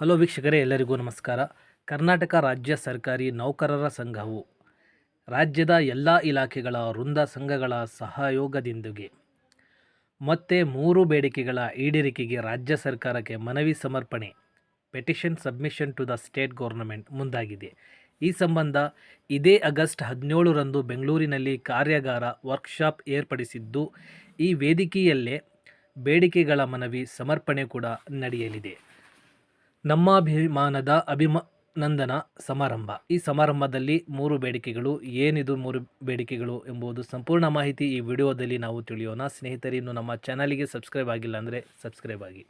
Hello ವೀಕ್ಷಕರೇ, ಎಲ್ಲರಿಗೂ ನಮಸ್ಕಾರ. ಕರ್ನಾಟಕ ರಾಜ್ಯ ಸರ್ಕಾರಿ ನೌಕರರ ಸಂಘವು ರಾಜ್ಯದ ಎಲ್ಲ ಇಲಾಖೆಗಳ ವೃಂದ ಸಂಘಗಳ ಸಹಯೋಗದೊಂದಿಗೆ ಮತ್ತೆ ಮೂರು ಬೇಡಿಕೆಗಳ ಈಡೇರಿಕೆಗೆ ರಾಜ್ಯ ಸರ್ಕಾರಕ್ಕೆ ಮನವಿ ಸಮರ್ಪಣೆ petition submission to the state government ಮುಂದಾಗಿದೆ. ಈ ಸಂಬಂಧ ಇದೇ ಆಗಸ್ಟ್ ಹದಿನೇಳರಂದು ಬೆಂಗಳೂರಿನಲ್ಲಿ ಕಾರ್ಯಾಗಾರ ವರ್ಕ್ಶಾಪ್ ಏರ್ಪಡಿಸಿದ್ದು, ಈ ವೇದಿಕೆಯಲ್ಲೇ ಬೇಡಿಕೆಗಳ ಮನವಿ ಸಮರ್ಪಣೆ ಕೂಡ ನಡೆಯಲಿದೆ. ನಮ್ಮಾಭಿಮಾನದ ಅಭಿನಂದನ ಸಮಾರಂಭ. ಈ ಸಮಾರಂಭದಲ್ಲಿ ಮೂರು ಬೇಡಿಕೆಗಳು, ಏನಿದು ಮೂರು ಬೇಡಿಕೆಗಳು ಎಂಬುದು ಸಂಪೂರ್ಣ ಮಾಹಿತಿ ಈ ವಿಡಿಯೋದಲ್ಲಿ ನಾವು ತಿಳಿಯೋಣ. ಸ್ನೇಹಿತರೆ, ಇನ್ನು ನಮ್ಮ ಚಾನಲಿಗೆ ಸಬ್ಸ್ಕ್ರೈಬ್ ಆಗಿಲ್ಲ ಅಂದರೆ ಸಬ್ಸ್ಕ್ರೈಬ್ ಆಗಿ.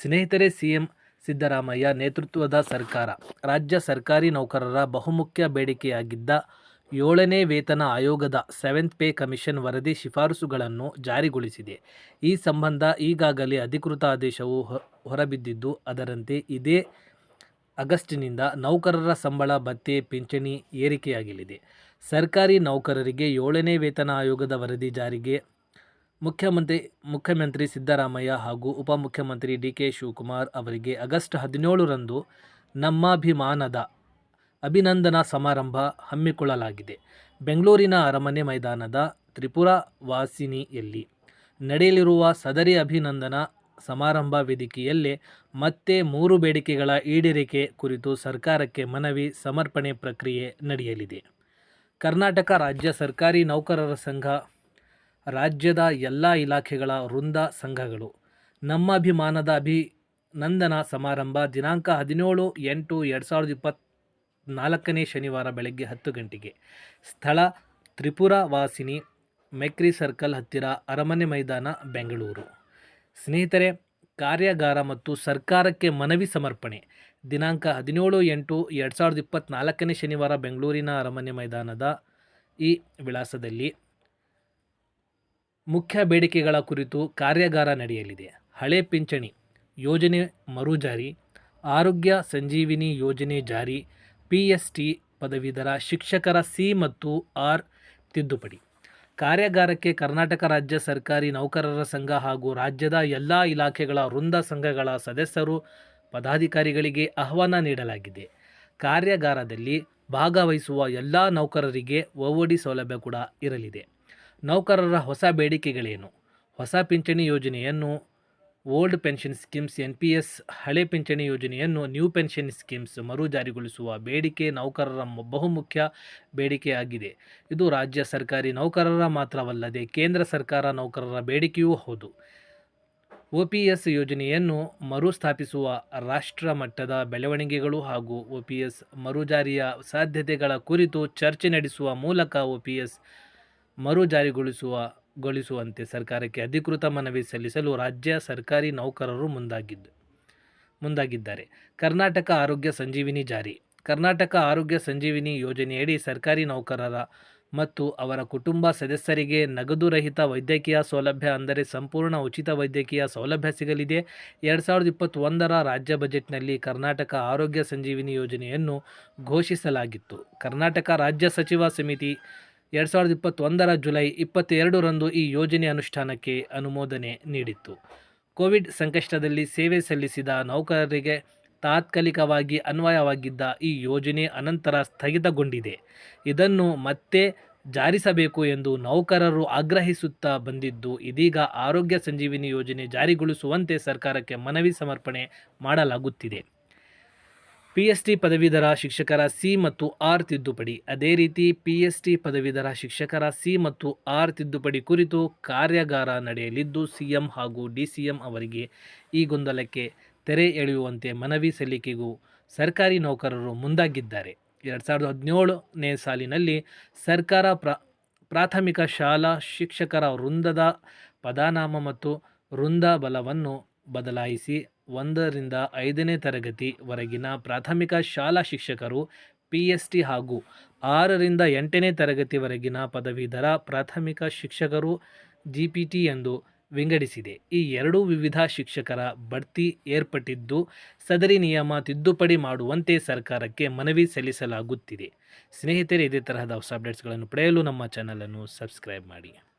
ಸ್ನೇಹಿತರೆ ಸಿ ಎಂ ಸಿದ್ದರಾಮಯ್ಯ ನೇತೃತ್ವದ ಸರ್ಕಾರ. ರಾಜ್ಯ ಸರ್ಕಾರಿ ನೌಕರರ ಬಹುಮುಖ್ಯ ಬೇಡಿಕೆಯಾಗಿದ್ದ ಏಳನೇ ವೇತನ ಆಯೋಗದ ಸೆವೆಂತ್ ಪೇ ಕಮಿಷನ್ ವರದಿ ಶಿಫಾರಸುಗಳನ್ನು ಜಾರಿಗೊಳಿಸಿದೆ. ಈ ಸಂಬಂಧ ಈಗಾಗಲೇ ಅಧಿಕೃತ ಆದೇಶವು ಹೊರಬಿದ್ದಿದ್ದು, ಅದರಂತೆ ಇದೇ ಆಗಸ್ಟಿನಿಂದ ನೌಕರರ ಸಂಬಳ ಭತ್ಯೆ ಪಿಂಚಣಿ ಏರಿಕೆಯಾಗಲಿದೆ. ಸರ್ಕಾರಿ ನೌಕರರಿಗೆ ಏಳನೇ ವೇತನ ಆಯೋಗದ ವರದಿ ಜಾರಿಗೆ ಮುಖ್ಯಮಂತ್ರಿ ಮುಖ್ಯಮಂತ್ರಿ ಸಿದ್ದರಾಮಯ್ಯ ಹಾಗೂ ಉಪಮುಖ್ಯಮಂತ್ರಿ ಡಿ ಕೆ ಶಿವಕುಮಾರ್ ಅವರಿಗೆ ಆಗಸ್ಟ್ ಹದಿನೇಳರಂದು ನಮ್ಮಾಭಿಮಾನದ ಅಭಿನಂದನಾ ಸಮಾರಂಭ ಹಮ್ಮಿಕೊಳ್ಳಲಾಗಿದೆ. ಬೆಂಗಳೂರಿನ ಅರಮನೆ ಮೈದಾನದ ತ್ರಿಪುರ ವಾಸಿನಿಯಲ್ಲಿ ನಡೆಯಲಿರುವ ಸದರಿ ಅಭಿನಂದನಾ ಸಮಾರಂಭ ವೇದಿಕೆಯಲ್ಲೇ ಮತ್ತೆ ಮೂರು ಬೇಡಿಕೆಗಳ ಈಡೇರಿಕೆ ಕುರಿತು ಸರ್ಕಾರಕ್ಕೆ ಮನವಿ ಸಮರ್ಪಣೆ ಪ್ರಕ್ರಿಯೆ ನಡೆಯಲಿದೆ. ಕರ್ನಾಟಕ ರಾಜ್ಯ ಸರ್ಕಾರಿ ನೌಕರರ ಸಂಘ, ರಾಜ್ಯದ ಎಲ್ಲ ಇಲಾಖೆಗಳ ವೃಂದ ಸಂಘಗಳು, ನಮ್ಮ ಅಭಿಮಾನದ ಅಭಿನಂದನಾ ಸಮಾರಂಭ ದಿನಾಂಕ ಹದಿನೇಳು ಎಂಟು ಎರಡು ಸಾವಿರದ ಇಪ್ಪತ್ತ್ನಾಲ್ಕನೇ ಶನಿವಾರ ಬೆಳಗ್ಗೆ ಹತ್ತು ಗಂಟೆಗೆ. ಸ್ಥಳ ತ್ರಿಪುರ ವಾಸಿನಿ ಮೆಕ್ರಿ ಸರ್ಕಲ್ ಹತ್ತಿರ ಅರಮನೆ ಮೈದಾನ, ಬೆಂಗಳೂರು. ಸ್ನೇಹಿತರೆ, ಕಾರ್ಯಾಗಾರ ಮತ್ತು ಸರ್ಕಾರಕ್ಕೆ ಮನವಿ ಸಮರ್ಪಣೆ. ದಿನಾಂಕ ಹದಿನೇಳು ಎಂಟು ಎರಡು ಸಾವಿರದ ಇಪ್ಪತ್ತ್ನಾಲ್ಕನೇ ಶನಿವಾರ ಬೆಂಗಳೂರಿನ ಅರಮನೆ ಮೈದಾನದ ಈ ವಿಳಾಸದಲ್ಲಿ ಮುಖ್ಯ ಬೇಡಿಕೆಗಳ ಕುರಿತು ಕಾರ್ಯಾಗಾರ ನಡೆಯಲಿದೆ. ಹಳೆ ಪಿಂಚಣಿ ಯೋಜನೆ ಮರುಜಾರಿ, ಆರೋಗ್ಯ ಸಂಜೀವಿನಿ ಯೋಜನೆ ಜಾರಿ ಪಿ ಎಸ್ ಟಿ ಪದವೀಧರ ಶಿಕ್ಷಕರ ಸಿ ಮತ್ತು ಆರ್ ತಿದ್ದುಪಡಿ. ಕಾರ್ಯಾಗಾರಕ್ಕೆ ಕರ್ನಾಟಕ ರಾಜ್ಯ ಸರ್ಕಾರಿ ನೌಕರರ ಸಂಘ ಹಾಗೂ ರಾಜ್ಯದ ಎಲ್ಲ ಇಲಾಖೆಗಳ ವೃಂದ ಸಂಘಗಳ ಸದಸ್ಯರು ಪದಾಧಿಕಾರಿಗಳಿಗೆ ಆಹ್ವಾನ ನೀಡಲಾಗಿದೆ. ಕಾರ್ಯಾಗಾರದಲ್ಲಿ ಭಾಗವಹಿಸುವ ಎಲ್ಲ ನೌಕರರಿಗೆ ಒಒಡಿ ಸೌಲಭ್ಯ ಕೂಡ ಇರಲಿದೆ. ನೌಕರರ ಹೊಸ ಬೇಡಿಕೆಗಳೇನು? ಹೊಸ ಪಿಂಚಣಿ ಯೋಜನೆಯನ್ನು old pension schemes, N P S ಹಳೆ ಪಿಂಚಣಿ ಯೋಜನೆಯನ್ನು ನ್ಯೂ ಪೆನ್ಷನ್ ಸ್ಕೀಮ್ಸ್ ಮರು ಜಾರಿಗೊಳಿಸುವ ಬೇಡಿಕೆ ನೌಕರರ ಬಹುಮುಖ್ಯ ಬೇಡಿಕೆಯಾಗಿದೆ ಇದು ರಾಜ್ಯ ಸರ್ಕಾರಿ ನೌಕರರ ಮಾತ್ರವಲ್ಲದೆ ಕೇಂದ್ರ ಸರ್ಕಾರ ನೌಕರರ ಬೇಡಿಕೆಯೂ ಹೌದು. ಒ ಪಿ ಎಸ್ ಯೋಜನೆಯನ್ನು ಮರುಸ್ಥಾಪಿಸುವ ರಾಷ್ಟ್ರ ಮಟ್ಟದ ಬೆಳವಣಿಗೆಗಳು ಹಾಗೂ ಒ ಪಿ ಎಸ್ ಮರುಜಾರಿಯ ಸಾಧ್ಯತೆಗಳ ಕುರಿತು ಚರ್ಚೆ ನಡೆಸುವ ಮೂಲಕ ಒ ಪಿ ಎಸ್ ಮರು ಜಾರಿಗೊಳಿಸುವ ಗೊಳಿಸುವಂತೆ ಸರ್ಕಾರಕ್ಕೆ ಅಧಿಕೃತ ಮನವಿ ಸಲ್ಲಿಸಲು ರಾಜ್ಯ ಸರ್ಕಾರಿ ನೌಕರರು ಮುಂದಾಗಿದ್ದು, ಮುಂದಾಗಿದ್ದಾರೆ. ಕರ್ನಾಟಕ ಆರೋಗ್ಯ ಸಂಜೀವಿನಿ ಜಾರಿ. ಕರ್ನಾಟಕ ಆರೋಗ್ಯ ಸಂಜೀವಿನಿ ಯೋಜನೆಯಡಿ ಸರ್ಕಾರಿ ನೌಕರರ ಮತ್ತು ಅವರ ಕುಟುಂಬ ಸದಸ್ಯರಿಗೆ ನಗದು ರಹಿತ ವೈದ್ಯಕೀಯ ಸೌಲಭ್ಯ ಅಂದರೆ ಸಂಪೂರ್ಣ ಉಚಿತ ವೈದ್ಯಕೀಯ ಸೌಲಭ್ಯ ಸಿಗಲಿದೆ. ಎರಡು ಸಾವಿರದ ಇಪ್ಪತ್ತೊಂದರ ರಾಜ್ಯ ಬಜೆಟ್ನಲ್ಲಿ ಕರ್ನಾಟಕ ಆರೋಗ್ಯ ಸಂಜೀವಿನಿ ಯೋಜನೆಯನ್ನು ಘೋಷಿಸಲಾಗಿತ್ತು. ಕರ್ನಾಟಕ ರಾಜ್ಯ ಸಚಿವ ಸಮಿತಿ ಎರಡು ಸಾವಿರದ ಇಪ್ಪತ್ತೊಂದರ ಜುಲೈ ಇಪ್ಪತ್ತೆರಡರಂದು ಈ ಯೋಜನೆ ಅನುಷ್ಠಾನಕ್ಕೆ ಅನುಮೋದನೆ ನೀಡಿತ್ತು. ಕೋವಿಡ್ ಸಂಕಷ್ಟದಲ್ಲಿ ಸೇವೆ ಸಲ್ಲಿಸಿದ ನೌಕರರಿಗೆ ತಾತ್ಕಾಲಿಕವಾಗಿ ಅನ್ವಯವಾಗಿದ್ದ ಈ ಯೋಜನೆ ಅನಂತರ ಸ್ಥಗಿತಗೊಂಡಿದೆ. ಇದನ್ನು ಮತ್ತೆ ಜಾರಿಸಬೇಕು ಎಂದು ನೌಕರರು ಆಗ್ರಹಿಸುತ್ತಾ ಬಂದಿದ್ದು, ಇದೀಗ ಆರೋಗ್ಯ ಸಂಜೀವಿನಿ ಯೋಜನೆ ಜಾರಿಗೊಳಿಸುವಂತೆ ಸರ್ಕಾರಕ್ಕೆ ಮನವಿ ಸಮರ್ಪಣೆ ಮಾಡಲಾಗುತ್ತಿದೆ. ಪಿ ಎಸ್ ಟಿ ಪದವೀಧರ ಶಿಕ್ಷಕರ ಸಿ ಮತ್ತು ಆರ್ ತಿದ್ದುಪಡಿ. ಅದೇ ರೀತಿ ಪಿ ಎಸ್ ಟಿ ಪದವೀಧರ ಶಿಕ್ಷಕರ ಸಿ ಮತ್ತು ಆರ್ ತಿದ್ದುಪಡಿ ಕುರಿತು ಕಾರ್ಯಾಗಾರ ನಡೆಯಲಿದ್ದು ಸಿಎಂ ಹಾಗೂ ಡಿ ಸಿ ಎಂ ಅವರಿಗೆ ಈ ಗೊಂದಲಕ್ಕೆ ತೆರೆ ಎಳೆಯುವಂತೆ ಮನವಿ ಸಲ್ಲಿಕೆಗೂ ಸರ್ಕಾರಿ ನೌಕರರು ಮುಂದಾಗಿದ್ದಾರೆ. ಎರಡು ಸಾವಿರದ ಹದಿನೇಳನೇ ಸಾಲಿನಲ್ಲಿ ಸರ್ಕಾರ ಪ್ರ, ಪ್ರಾಥಮಿಕ ಶಾಲಾ ಶಿಕ್ಷಕರ ವೃಂದದ ಪದನಾಮ ಮತ್ತು ವೃಂದ ಬಲವನ್ನು ಬದಲಾಯಿಸಿ ಒಂದರಿಂದ ಐದನೇ ತರಗತಿವರೆಗಿನ ಪ್ರಾಥಮಿಕ ಶಾಲಾ ಶಿಕ್ಷಕರು ಪಿ ಎಸ್ ಟಿ ಹಾಗೂ ಆರರಿಂದ ಎಂಟನೇ ತರಗತಿವರೆಗಿನ ಪದವೀಧರ ಪ್ರಾಥಮಿಕ ಶಿಕ್ಷಕರು ಜಿ ಪಿ ಟಿ ಎಂದು ವಿಂಗಡಿಸಿದೆ. ಈ ಎರಡೂ ವಿವಿಧ ಶಿಕ್ಷಕರ ಬಡ್ತಿ ಏರ್ಪಟ್ಟಿದ್ದು, ಸದರಿ ನಿಯಮ ತಿದ್ದುಪಡಿ ಮಾಡುವಂತೆ ಸರ್ಕಾರಕ್ಕೆ ಮನವಿ ಸಲ್ಲಿಸಲಾಗುತ್ತಿದೆ. ಸ್ನೇಹಿತರೆ, ಇದೇ ತರಹದ ಹೊಸ ಅಪ್ಡೇಟ್ಸ್ಗಳನ್ನು ಪಡೆಯಲು ನಮ್ಮ ಚಾನಲನ್ನು ಸಬ್ಸ್ಕ್ರೈಬ್ ಮಾಡಿ.